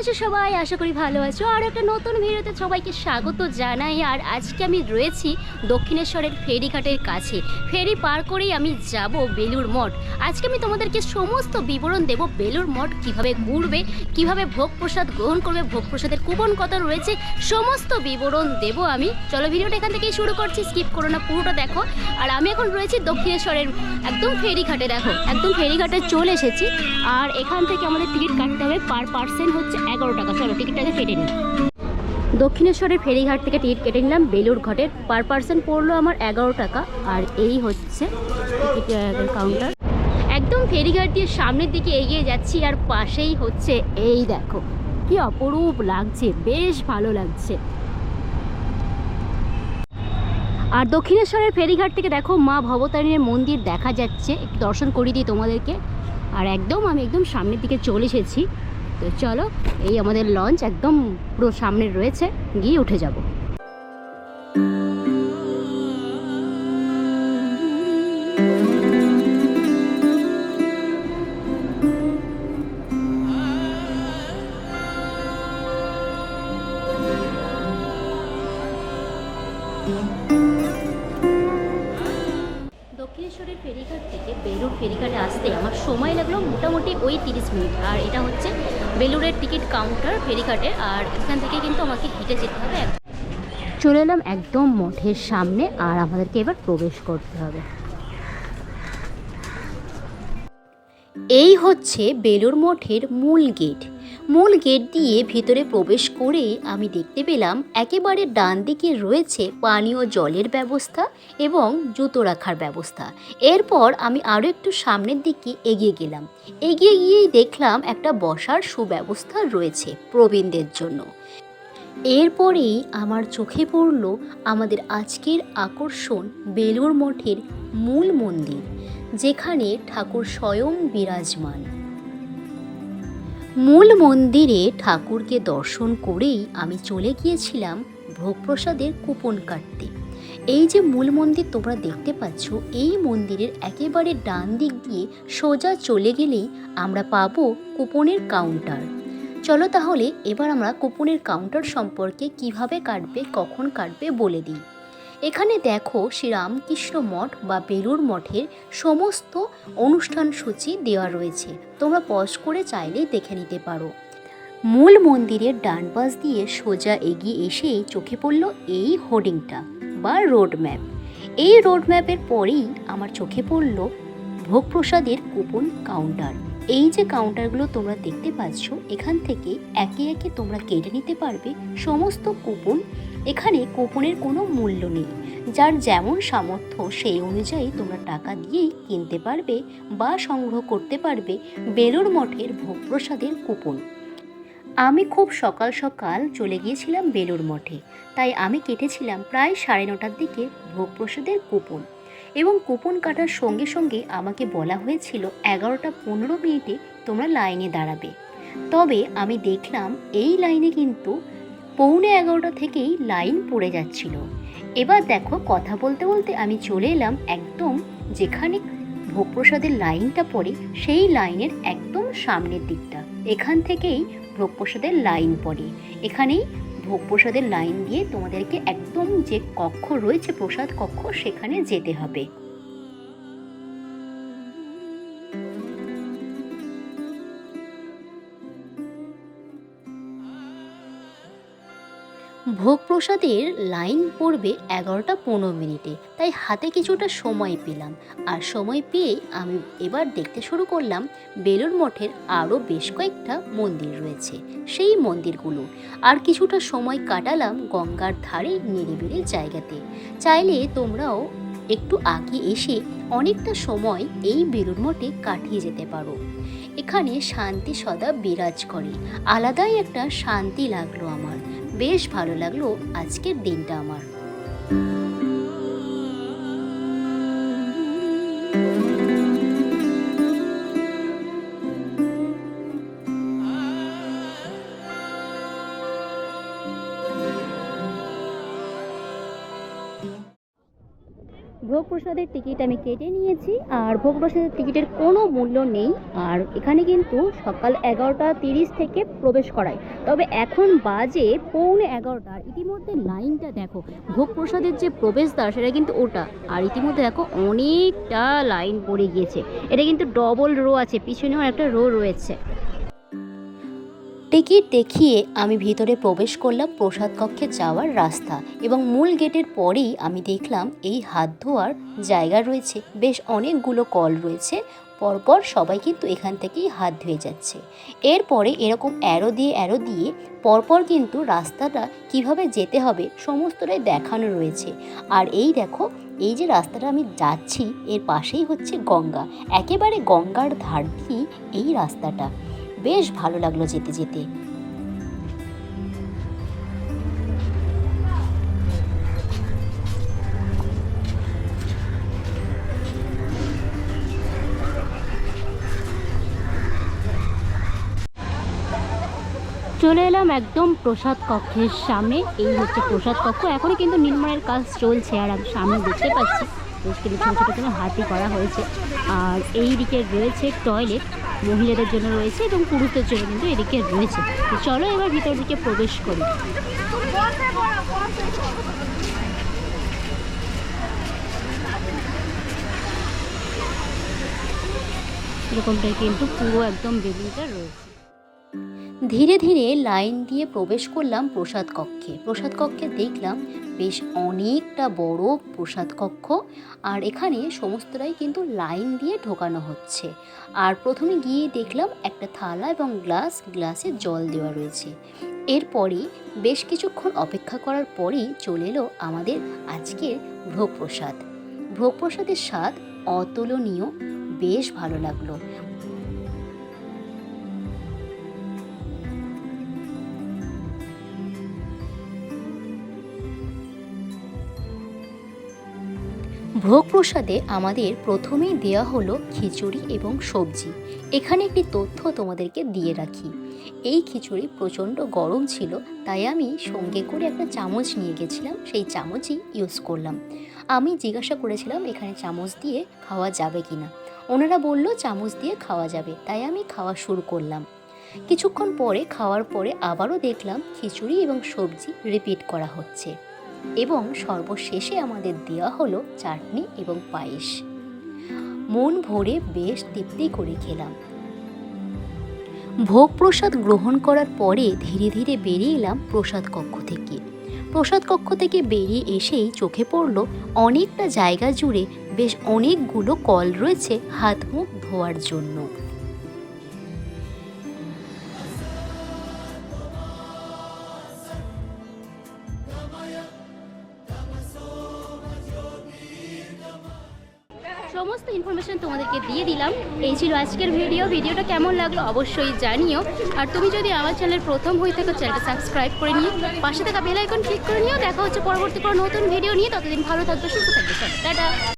আছো সবাই? আশা করি ভালো আছো। আর একটা নতুন ভিডিওতে সবাইকে স্বাগত জানাই। আর আজকে আমি রয়েছি দক্ষিণেশ্বরের ফেরিঘাটের কাছে। ফেরি পার করেই আমি যাব বেলুর মঠ। আজকে আমি তোমাদেরকে সমস্ত বিবরণ দেব বেলুর মঠ কীভাবে ঘুরবে, কীভাবে ভোগ প্রসাদ গ্রহণ করবে ভোগ প্রসাদের কুপন কত রয়েছে, সমস্ত বিবরণ দেব আমি। চলো ভিডিওটা এখান থেকেই শুরু করছি, স্কিপ করো না, পুরোটা দেখো। আর আমি এখন রয়েছি দক্ষিণেশ্বরের একদম ফেরিঘাটে, দেখো। একদম ফেরিঘাটে চলে এসেছি। আর এখান থেকে আমাদের টিকিট কাটতে হবে, পার পার্সেন্ট হচ্ছে এগারো টাকা। চলো টিকিটটাকে কেটে নিই। দক্ষিণেশ্বরের ফেরিঘাট থেকে টিকিট কেটে নিলাম বেলুর ঘাটের পার পার্সেন্ট পড়ল আমার এগারো টাকা, আর এই হচ্ছে কাউন্টার একদম ফেরিঘাট দিয়ে সামনের দিকে এগিয়ে যাচ্ছি, আর পাশেই হচ্ছে এই দেখো, কি অপরূপ লাগছে, বেশ ভালো লাগছে। আর দক্ষিণেশ্বরের ফেরিঘাট থেকে দেখো, মা ভবতারিণীর মন্দির দেখা যাচ্ছে। একটু দর্শন করিয়ে দিই তোমাদেরকে। আর একদম, আমি একদম সামনের দিকে চলে এসেছি। তো চলো, এই আমাদের লঞ্চ একদম পুরো সামনে রয়েছে, গিয়ে উঠে যাব। দক্ষিণেশ্বরের ফেরিঘাট থেকে বেলুর ফেরিঘাটে আসতে আমার সময় লাগল মোটামুটি ওই তিরিশ মিনিট। আর এটা হচ্ছে বেলুরের টিকিট কাউন্টার, ফেরিঘাটে, আর এখান থেকে কিন্তু আমাকে হেঁটে যেতে হবে। চলে এলাম একদম মঠের সামনে, আর আমাদেরকে এবার প্রবেশ করতে হবে। এই হচ্ছে বেলুর মঠের মূল গেট। মূল গেট দিয়ে ভিতরে প্রবেশ করে আমি দেখতে পেলাম একেবারে ডান দিকে রয়েছে পানীয় জলের ব্যবস্থা এবং জুতো রাখার ব্যবস্থা। এরপর আমি আরও একটু সামনের দিকে এগিয়ে গেলাম। এগিয়ে গিয়েই দেখলাম একটা বসার সুব্যবস্থা রয়েছে প্রবীণদের জন্য। এরপরেই আমার চোখে পড়ল আমাদের আজকের আকর্ষণ বেলুর মঠের মূল মন্দির, যেখানে ঠাকুর স্বয়ং বিরাজমান। মূল মন্দিরে ঠাকুরকে দর্শন করেই আমি চলে গিয়েছিলাম ভোগপ্রসাদের কুপন কাটতে। এই যে মূল মন্দির তোমরা দেখতে পাচ্ছ, এই মন্দিরের একেবারে ডান দিক দিয়ে সোজা চলে গেলেই আমরা পাবো কুপনের কাউন্টার। চলো তাহলে এবার আমরা কুপনের কাউন্টার সম্পর্কে কীভাবে কাটবে, কখন কাটবে বলে দিই। এখানে দেখো শ্রীরামকৃষ্ণ মঠ বা বেলুর মঠের সমস্ত অনুষ্ঠান সূচি দেওয়া রয়েছে। তোমরা পজ করে চাইলেই দেখে নিতে পারো। মূল মন্দিরের ডান পাশ দিয়ে সোজা এগিয়ে এসেই চোখে পড়ল এই হোর্ডিংটা বা রোড ম্যাপ এই রোড ম্যাপের পরেই আমার চোখে পড়ল ভোগ প্রসাদের কুপন কাউন্টার এই যে কাউন্টারগুলো তোমরা দেখতে পাচ্ছ, এখান থেকে একে একে তোমরা কেটে নিতে পারবে সমস্ত কুপন এখানে কুপনের কোনো মূল্য নেই। যার যেমন সামর্থ্য, সেই অনুযায়ী তোমরা টাকা দিয়েই কিনতে পারবে বা সংগ্রহ করতে পারবে বেলুর মঠের ভোগপ্রসাদের কুপন। আমি খুব সকাল সকাল চলে গিয়েছিলাম বেলুর মঠে। তাই আমি কেটেছিলাম প্রায় সাড়ে নটার দিকে ভোগপ্রসাদের কুপন। এবং কুপন কাটার সঙ্গে সঙ্গে আমাকে বলা হয়েছিল, এগারোটা পনেরো মিনিটে তোমরা লাইনে দাঁড়াবে। তবে আমি দেখলাম এই লাইনে কিন্তু পৌনে এগারোটা থেকেই লাইন পড়ে যাচ্ছিল। এবার দেখো, কথা বলতে বলতে আমি চলে এলাম একদম যেখানে ভোগপ্রসাদের লাইনটা পড়ে, সেই লাইনের একদম সামনের দিকটা। এখান থেকেই ভোগপ্রসাদের লাইন পড়ে। এখানেই ভোগপ্রসাদের লাইন দিয়ে তোমাদেরকে একদম যে কক্ষ রয়েছে, প্রসাদ কক্ষ, সেখানে যেতে হবে। ভোগ প্রসাদের লাইন পড়বে এগারোটা পনেরো মিনিটে, তাই হাতে কিছুটা সময় পেলাম। আর সময় পেয়ে আমি এবার দেখতে শুরু করলাম বেলুর মঠের আরও বেশ কয়েকটা মন্দির রয়েছে। সেই মন্দিরগুলো। আর কিছুটা সময় কাটালাম গঙ্গার ধারে নিরিবিলি জায়গাতে। চাইলে তোমরাও একটু আগে এসে অনেকটা সময় এই বেলুর মঠে কাটিয়ে যেতে পারো। এখানে শান্তি সদা বিরাজ করে। আলাদাই একটা শান্তি লাগল আমার। বেশ ভালো লাগল আজকের দিনটা আমার। ভোগ প্রসাদের টিকিট আমি কেটে নিয়েছি, আর ভোগ প্রসাদের টিকিটের কোনো মূল্য নেই। আর এখানে কিন্তু সকাল এগারোটা তিরিশ থেকে প্রবেশ করায়। তবে এখন বাজে পৌনে এগারোটা ইতিমধ্যে লাইনটা দেখো ভোগ প্রসাদের যে প্রবেশদ্বার সেটা কিন্তু ওটা। আর ইতিমধ্যে দেখো অনেকটা লাইন পড়ে গিয়েছে। এটা কিন্তু ডবল রো আছে, পিছনেও একটা রো রয়েছে। টিকিট দেখিয়ে আমি ভিতরে প্রবেশ করলাম প্রসাদ কক্ষে যাওয়ার রাস্তা এবং মূল গেটের পরেই আমি দেখলাম এই হাত ধোয়ার জায়গা রয়েছে। বেশ অনেকগুলো কল রয়েছে। পরপর সবাই কিন্তু এখান থেকেই হাত ধুয়ে যাচ্ছে। এরপরে এরকম অ্যারো দিয়ে অ্যারো দিয়ে পরপর কিন্তু রাস্তাটা কীভাবে যেতে হবে সমস্তটাই দেখানো রয়েছে। আর এই দেখো, এই যে রাস্তাটা আমি যাচ্ছি, এর পাশেই হচ্ছে গঙ্গা। একেবারে গঙ্গার ধার দিয়েই এই রাস্তাটা। বেশ ভালো লাগল যেতে যেতে। চলে এলাম একদম প্রসাদ কক্ষের সামনে। এই হচ্ছে প্রসাদ কক্ষ। এখনও কিন্তু নির্মাণের কাজ চলছে আর আমি সামনে দেখতে পাচ্ছি। বেশ ছোটো ছোটো কোনো হাতি করা হয়েছে। আর এই দিকে রয়েছে টয়লেট মহিলাদের জন্য রয়েছে এবং পুরুষদের জন্য কিন্তু এদিকে রয়েছে। চলো এবার ভিতর দিকে প্রবেশ করি। এরকমটাই কিন্তু পুরো একদম বিল্ডিংটা রয়েছে। ধীরে ধীরে লাইন দিয়ে প্রবেশ করলাম প্রসাদ কক্ষে। প্রসাদ কক্ষে দেখলাম বেশ অনেকটা বড় প্রসাদ কক্ষ, আর এখানে সমস্তটাই কিন্তু লাইন দিয়ে ঢোকানো হচ্ছে। আর প্রথমে গিয়ে দেখলাম একটা থালা এবং গ্লাস, গ্লাসে জল দেওয়া রয়েছে। এরপরই বেশ কিছুক্ষণ অপেক্ষা করার পরেই চলে এলো আমাদের আজকের ভোগ প্রসাদ ভোগ প্রসাদের স্বাদ অতুলনীয়, বেশ ভালো লাগল। ভোগ প্রসাদে আমাদের প্রথমেই দেওয়া হলো খিচুড়ি এবং সবজি। এখানে একটি তথ্য তোমাদেরকে দিয়ে রাখি। এই খিচুড়ি প্রচণ্ড গরম ছিল, তাই আমি সঙ্গে করে একটা চামচ নিয়ে গেছিলাম, সেই চামচই ইউজ করলাম। আমি জিজ্ঞাসা করেছিলাম, এখানে চামচ দিয়ে খাওয়া যাবে কি না ওনারা বলল, চামচ দিয়ে খাওয়া যাবে। তাই আমি খাওয়া শুরু করলাম। কিছুক্ষণ পরে, খাওয়ার পরে আবারও দেখলাম খিচুড়ি এবং সবজি রিপিট করা হচ্ছে। এবং সর্বশেষে আমাদের দেওয়া হলো চাটনি এবং পায়েস। মন ভরে বেশ তৃপ্তি করে খেলাম। ভোগ প্রসাদ গ্রহণ করার পরে ধীরে ধীরে বেরিয়ে এলাম প্রসাদ কক্ষ থেকে। প্রসাদ কক্ষ থেকে বেরিয়ে এসেই চোখে পড়ল অনেকটা জায়গা জুড়ে বেশ অনেকগুলো কল রয়েছে হাত মুখ ধোয়ার জন্য। সমস্ত ইনফরমেশান তোমাদেরকে দিয়ে দিলাম। এই ছিল আজকের ভিডিও ভিডিওটা কেমন লাগল অবশ্যই জানিও। আর তুমি যদি আমার চ্যানেল প্রথম হয়ে থাকো চ্যানেলটা সাবস্ক্রাইব করে নিও। পাশে থাকা বেলাইকন ক্লিক করে নিও। দেখা হচ্ছে পরবর্তী কোনো নতুন ভিডিও নিয়ে। ততদিন ভালো থাকবে, সুস্থ থাকবে। টাটা!